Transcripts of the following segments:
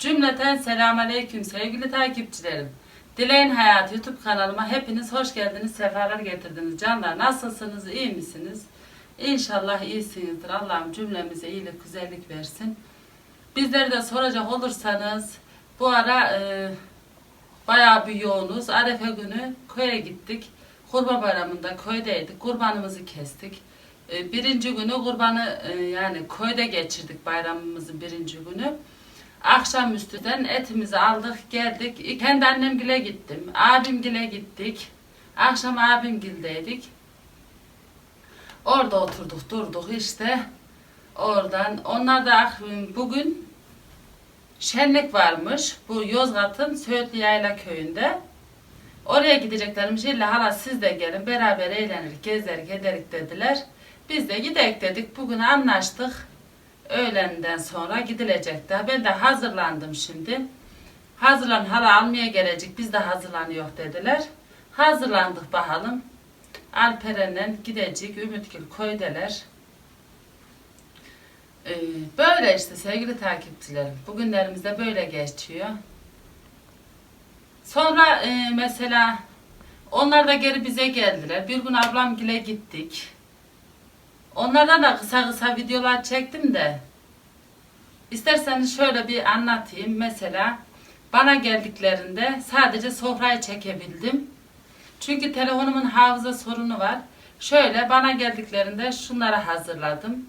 Cümleten selamünaleyküm sevgili takipçilerim. Dileğin Hayat YouTube kanalıma hepiniz hoş geldiniz, sefalar getirdiniz. Canlar nasılsınız, iyi misiniz? İnşallah iyisinizdir. Allah'ım cümlemize iyilik, güzellik versin. Bizleri de soracak olursanız bu ara e, bayağı bir yoğunuz. Arefe günü köye gittik. Kurban bayramında köydeydik. Kurbanımızı kestik. E, birinci günü kurbanı e, yani köyde geçirdik bayramımızın birinci günü. Akşamüstüden etimizi aldık geldik. Kendi annemgile gittim. Abimgile gittik. Akşam abimgildeydik. Orada oturduk durduk işte. Oradan onlar da bugün şenlik varmış. Bu Yozgat'ın Söğütlü Yayla köyünde. Oraya gideceklermiş. İlla hala siz de gelin beraber eğlenir, gezerik, ederik dediler. Biz de gidek dedik. Bugün anlaştık. Öğlenden sonra gidilecekti. Ben de hazırlandım şimdi. Hazırlan hala almaya gelecek. Biz de hazırlanıyor dediler. Hazırlandık bakalım. Alperen'le gidecek. Ümitgül köydeler. Ee, böyle işte sevgili takipçilerim. Bugünlerimiz de böyle geçiyor. Sonra e, mesela onlar da geri bize geldiler. Bir gün ablamgile gittik. Onlardan da kısa kısa videolar çektim de. İsterseniz şöyle bir anlatayım. Mesela bana geldiklerinde sadece sofrayı çekebildim. Çünkü telefonumun hafıza sorunu var. Şöyle bana geldiklerinde şunları hazırladım.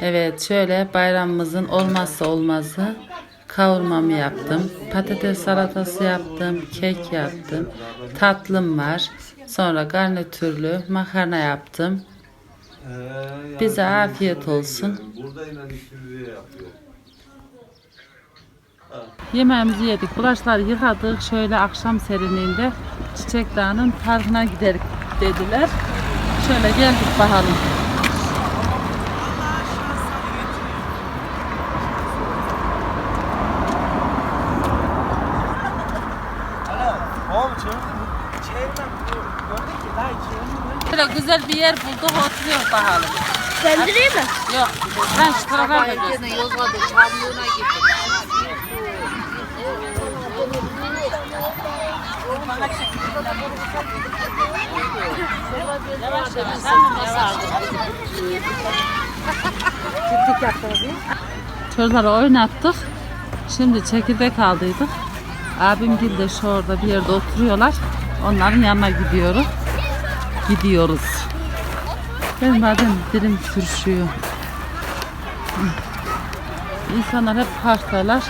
Evet şöyle bayramımızın olmazsa olmazı kavurmamı yaptım. Patates salatası yaptım. Kek yaptım. Tatlım var. Sonra garnitürlü makarna yaptım. Bize afiyet olsun. Yemeğimizi yedik. Bulaşları yıkadık. Şöyle akşam serinliğinde Çiçek Dağı'nın parkına giderik dediler. Şöyle geldik bakalım. Oğlum çevirdin mi? Çevirmem. Gördün ki daha çevirmem. Böyle güzel bir yer bulduk bakalım. Döndüreyim mi? Yok. Ben şu tarafa Çamlı'na gittim. Yavaş yavaş. Yavaş. Çocukları oynattık. Şimdi çekirdek aldıydık. Abim de şu orada bir yerde oturuyorlar. Onların yanına gidiyoruz. Gidiyoruz. Benim bazen dilim sürüşüyor. İnsanlar hep parktalar.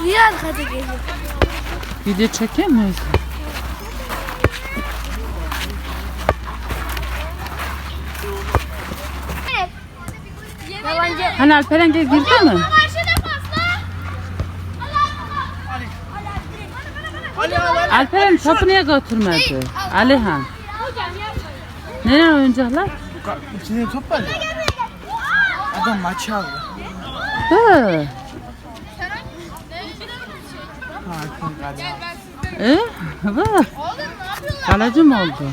Niye arkada geliyor? Video çekiyor Hani Alperen gel girdi mi? Karşıda pasla. Ali Ali. Alperen topu niye götürmedi? Alihan. Nereye oyuncaklar? İçinde top var ya. Adam maçı aldı. Hı. Hakan galiba. E? Bak. Kaleci mi oldu?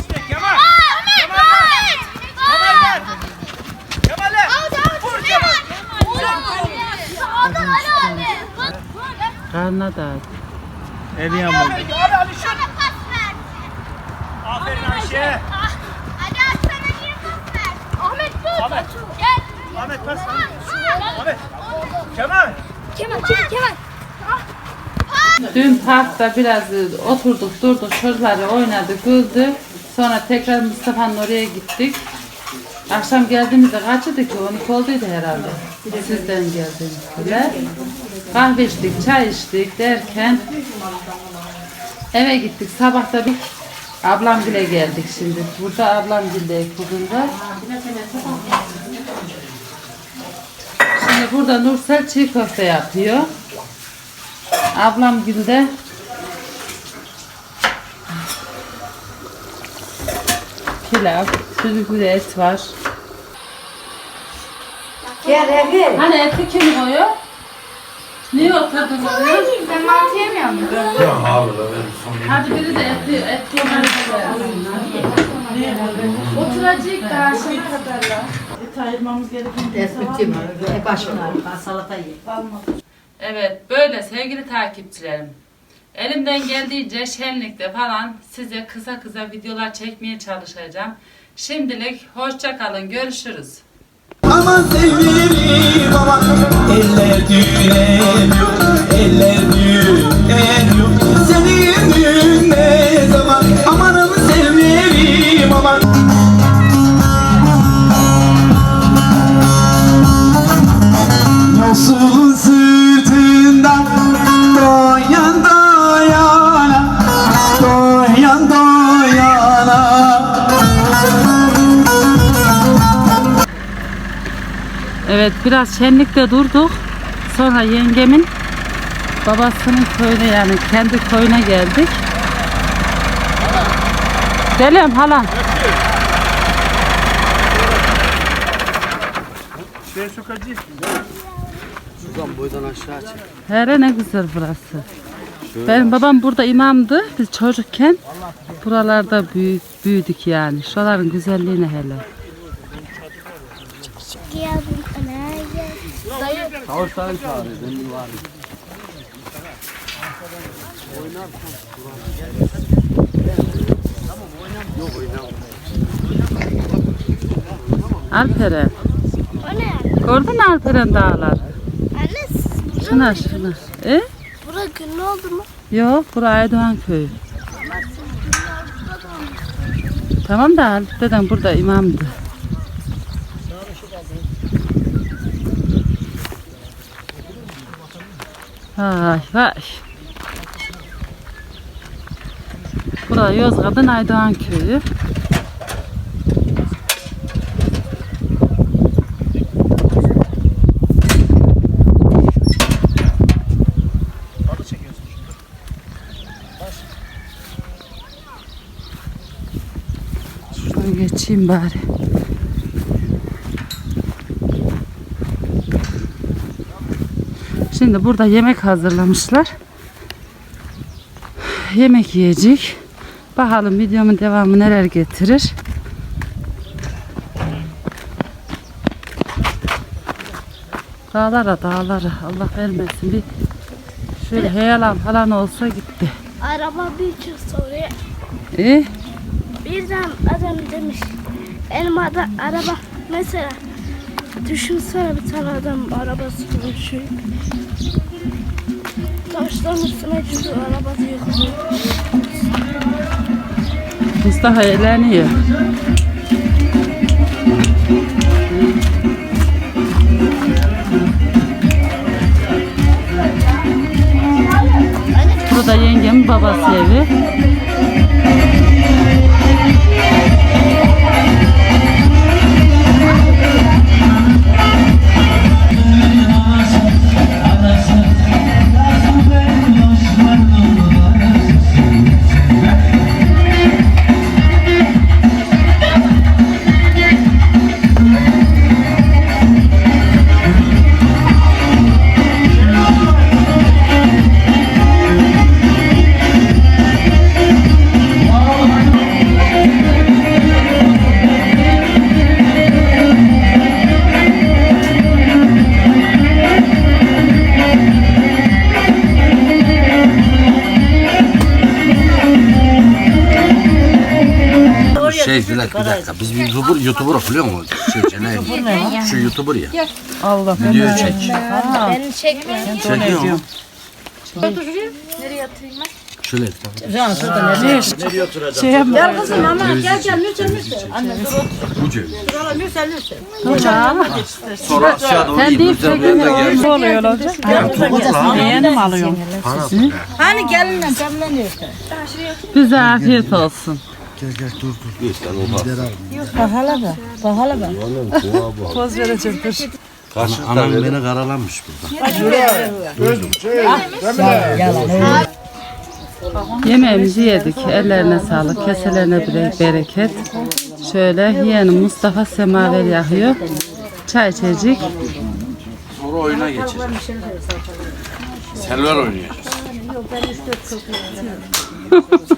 İşte Kemal. Kemal ver. Kemal ver. Kemal ver. Vur Kemal. Karnına da. Eli yağmurdu. Ali Ali şut. Aferin Ayşe. Ahmet dur. Ahmet. Gel. Ahmet pas. Ahmet. Kemal. Kemal, Kemal, Kemal. Dün parkta biraz oturduk durduk çocukları oynadık güldük. Sonra tekrar Mustafa'nın oraya gittik. Akşam geldiğimizde kaçıydı ki? 12 olduydu herhalde. Sizden geldiğimizde. Kahve içtik, çay içtik derken eve gittik. Sabah da bir ablam bile geldik şimdi. Burada ablam bile bugün de. Şimdi burada Nursel çiğ köfte yapıyor. Ablam de pilav, de et var. Gel eve. Hani eti kim koyuyor? Niye oturdun oraya? Ben mantı yemiyorum. Hadi biri de eti, et yemeğini versin. Oturacak da şimdi kadarla. Et ayırmamız gereken Desmitim. Başına salata ye. Evet böyle sevgili takipçilerim. Elimden geldiğince şenlikte falan size kısa kısa videolar çekmeye çalışacağım. Şimdilik hoşça kalın görüşürüz. Aman Düğüneriyor Eller düğüneriyor Senin düğün ne zaman? Amanım sevgilim aman. Yosun sırtından Doyan doyana Doyan doyana Evet biraz şenlikte durduk. Sonra yengemin babasının köyüne yani kendi köyüne geldik. Geliyorum halam. Şuradan boydan aşağı çek. Here ne güzel burası. Benim babam burada imamdı. Biz çocukken buralarda büyü- büyüdük yani. Şuraların güzelliğine hele. Geldim Tavuşların çağırıyor. Benim var. Alperen. O ne? Gördün Alperen dağlar? Anne siz Şunlar şunlar. E? bura gün oldu mu? Yok burası Aydoğan köyü. Tamam da Halit dedem burada imamdı. Vay vay. Burası Yozgat'ın Aydoğan köyü. Şuradan geçeyim bari. Şimdi burada yemek hazırlamışlar. Yemek yiyecek. Bakalım videomun devamı neler getirir. Dağlara dağlara Allah vermesin bir şöyle heyelan falan olsa gitti. Araba bir çıksa oraya. İyi. Birden adam demiş. Benim araba mesela düşünsene bir tane adam arabası konuşuyor. Taşların üstüne çıkıyor arabası yok. Mustafa eğleniyor. Burada yengemin babası evi. Dakika biz bir YouTuber, YouTuber biliyor musun? Şey, ne? Şu YouTuber ya. Allah Video çek. Beni çekme. Çekiyor mu? Nereye atayım ben? Şöyle. Gel kızım ama gel gel lütfen lütfen. Anne dur otur. Bu ceviz. Lütfen lütfen. Sonra aşağı doğru Sen in. değil Güzel bir yerde gel. Ne oluyor olacak? Beğeni mi alıyorum? Hani gelinle canlanıyor işte. Bize afiyet olsun. İşte o bak. Pahalı da. Pahalı da. Poz vereceğim dur. Anam beni karalanmış burada. Yemeğimizi yedik. Ellerine sağlık, keselerine bire- bereket. Şöyle yeğenim Mustafa semaver yakıyor. Çay içecek. Sonra oyuna geçeceğiz. Selver oynayacağız.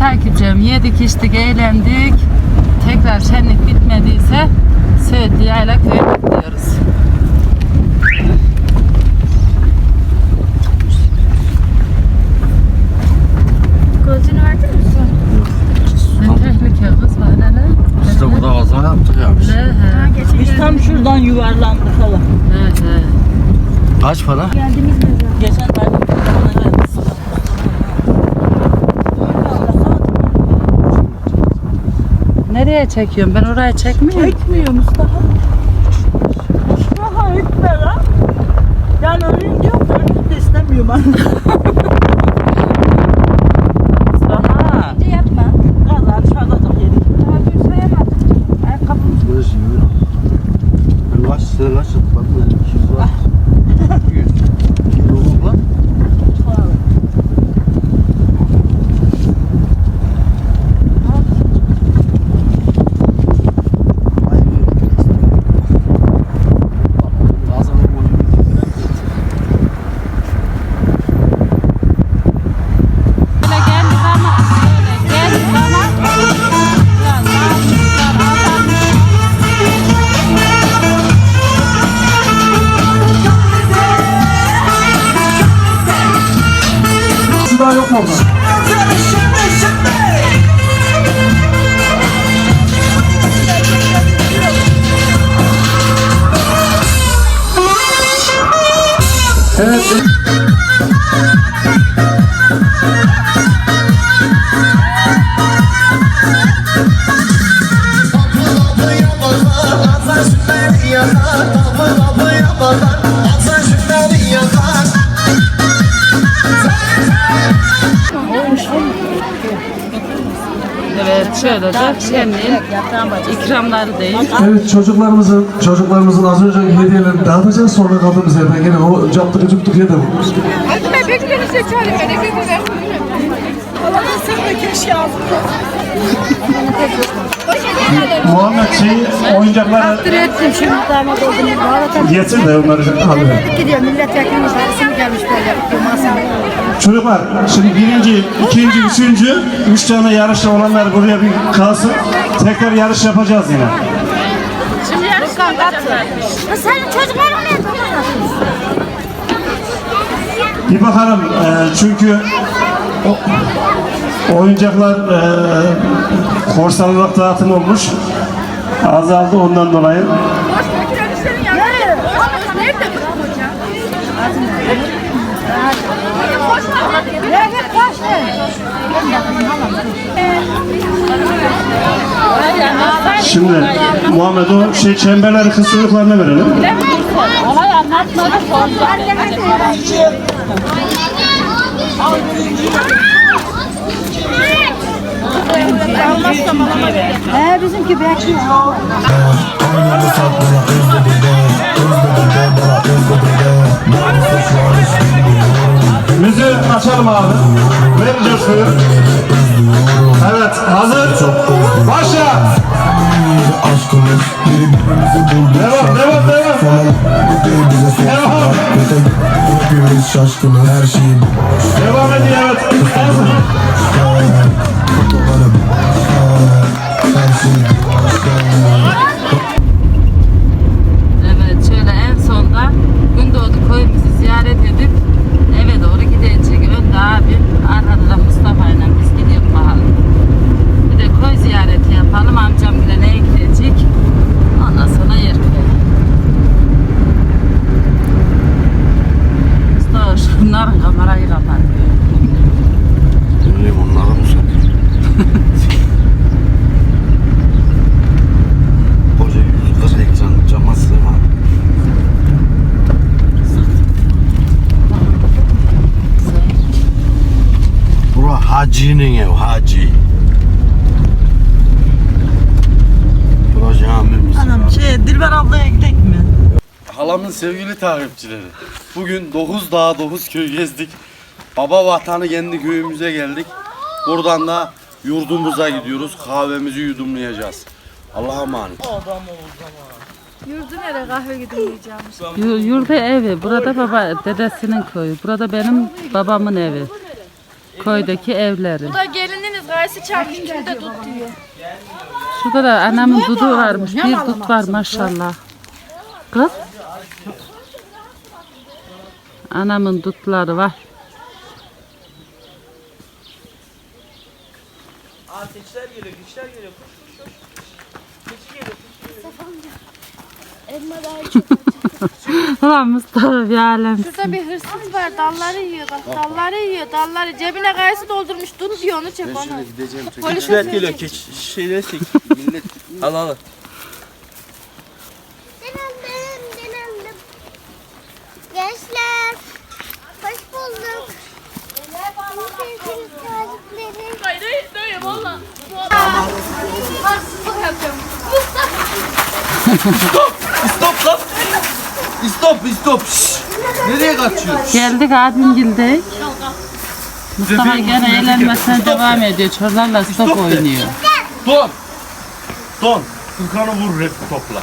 takipçilerim yedik içtik eğlendik. Tekrar şenlik bitmediyse Söğütlü Yayla köyüne gidiyoruz. Gözünü verdin mi? Ne tehlike kız var hele. Biz de burada kaza yaptık ya biz. He he. Biz tam şuradan yuvarlandık hala. he, he. Kaç para? Geçen bayram. Nereye çekiyorum? Ben orayı çekmiyorum. Ekmiyor Mustafa. Mustafa ekme lan. Yani öleyim diyor da ölmek de istemiyorum. Evet. Şöyle de şenliğin ikramları değil. Evet çocuklarımızın çocuklarımızın az önceki hediyelerini dağıtacağız sonra kaldığımız yerden gene o captık ucuktuk da Muhammed şey oyuncakları Ettim şimdi damat oldum. getir de onları alıver. Gidiyor milletvekilimiz arasını gelmiş böyle masaya. Çocuklar şimdi birinci, ikinci, üçüncü, üç tane yarışta olanlar buraya bir kalsın. Tekrar yarış yapacağız yine. Senin çocukların nerede? Bir bakalım e, çünkü o, oyuncaklar e, korsan olarak dağıtım olmuş. Azaldı ondan dolayı. Şimdi Muhammed o şey çemberleri kız çocuklarına verelim. Olay anlatmadı sonra. He bizimki bekliyor. Müziği açalım abi. Ver coşkuyu. Evet hazır. Başla. Aşkımız birbirimizi buldu Devam devam devam. Devam. Hepimiz şaşkınız her şeyi Devam takipçileri. Bugün 9 dağ 9 köy gezdik. Baba vatanı kendi köyümüze geldik. Buradan da yurdumuza gidiyoruz. Kahvemizi yudumlayacağız. Allah'a emanet. Yu- Yurda evi. Burada baba dedesinin köyü. Burada benim babamın evi. Köydeki evleri. Da gelininiz gayesi çarpmış de tut diyor. Şurada da anamın dudu varmış. Bir dut var maşallah. Kız. Anamın dutları var. Elma daha çok. Ulan Mustafa bir alem. Şurada bir hırsız var dalları yiyor bak dalları yiyor dalları cebine gayesi doldurmuş dun diyor onu çek onu. Gideceğim. Polise geliyor. Keç şeyler çek. Millet. al al hoş bulduk. Sevgili taliplerim. Hayır hayır böyle valla. Stop lan. Stop stop. Şşş. Nereye kaçıyorsun? Geldik abimgildik. Mustafa gene eğlenmesine devam ediyor. Çocuklarla stop oynuyor. Don. Don. Furkan'ı vur rap topla.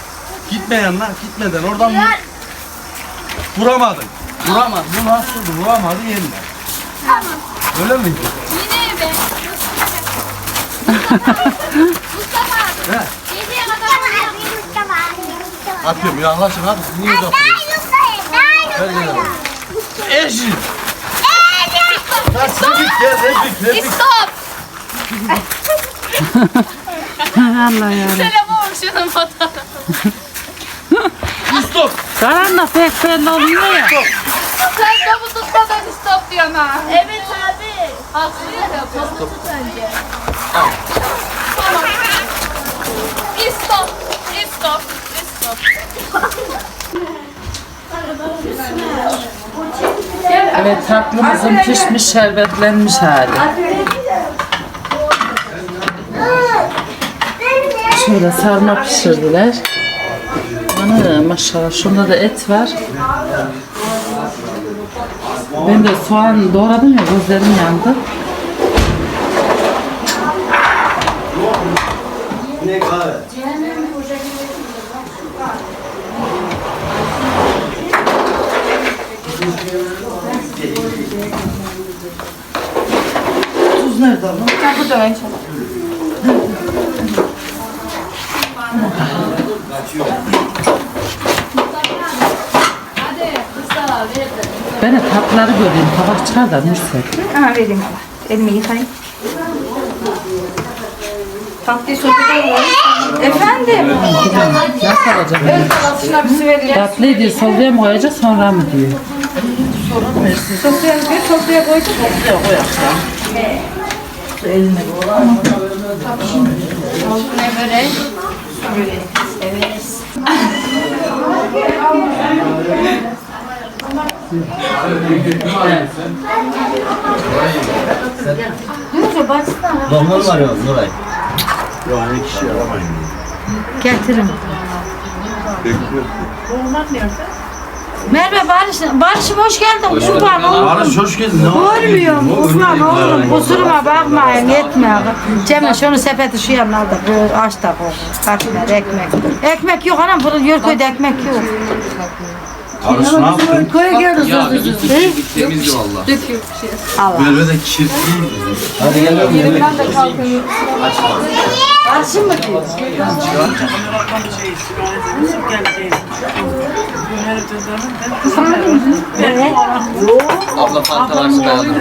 Gitme yanına. Gitmeden oradan vur. Vuramadın. Vuramadı. Bu nasıldı? Vuramadı yeniden. Öyle miydi? Geriye kadar Mustafa. Mustafa. Atıyorum yaklaşın hadi. Siz niye uzatıyorsunuz? Ver gel abi. Eşit. Lan Refik gel Refik Refik. Allah ya. Telefon şunun fotoğrafı. Stop. Karanlık pek belli olmuyor ya. Sen de bu tutmadan stop diyorsun ha. Evet abi. Haksızlık yapıyorsun. Tut önce. Tamam. Evet tatlımızın pişmiş şerbetlenmiş hali. Şöyle sarma pişirdiler. Ana maşallah şunda da et var. Ben de soğan doğradım ya gözlerim yandı. Ne kahve? Tuz nerede lan? Ben de tatlıları göreyim. Tabak çıkar da Nursel. Ha vereyim baba. Elimi yıkayayım. Tatlıyı sokuyorum. Efendim? Nasıl olacak? Şuna bir su vereyim. Tatlıyı diyor sofraya mı koyacak sonra mı diyor. Sofraya bir sofraya koyduk. Sofraya koyak Eline Ne börek? Evet. Normal var ya Nuray. Yok hani kişi aramayın. Getirin. Merhaba Barış. Barış'ım hoş geldin. Kurban oğlum. Barış hoş geldin. Ne var? Görmüyorum. Kurban oğlum. Kusuruma bakmayın. Yetme. Cemil şunu sepeti şu yanına da böyle aç da koy. Ekmek. Ekmek yok anam. Burada Yörköy'de ekmek yok. Barış ne yaptın? Köye geldi. Ya Temizdi valla. Böyle de kirli. Hadi gel lan yemek. Barış'ım mı diyor? Abla fanta varsa ben alırım.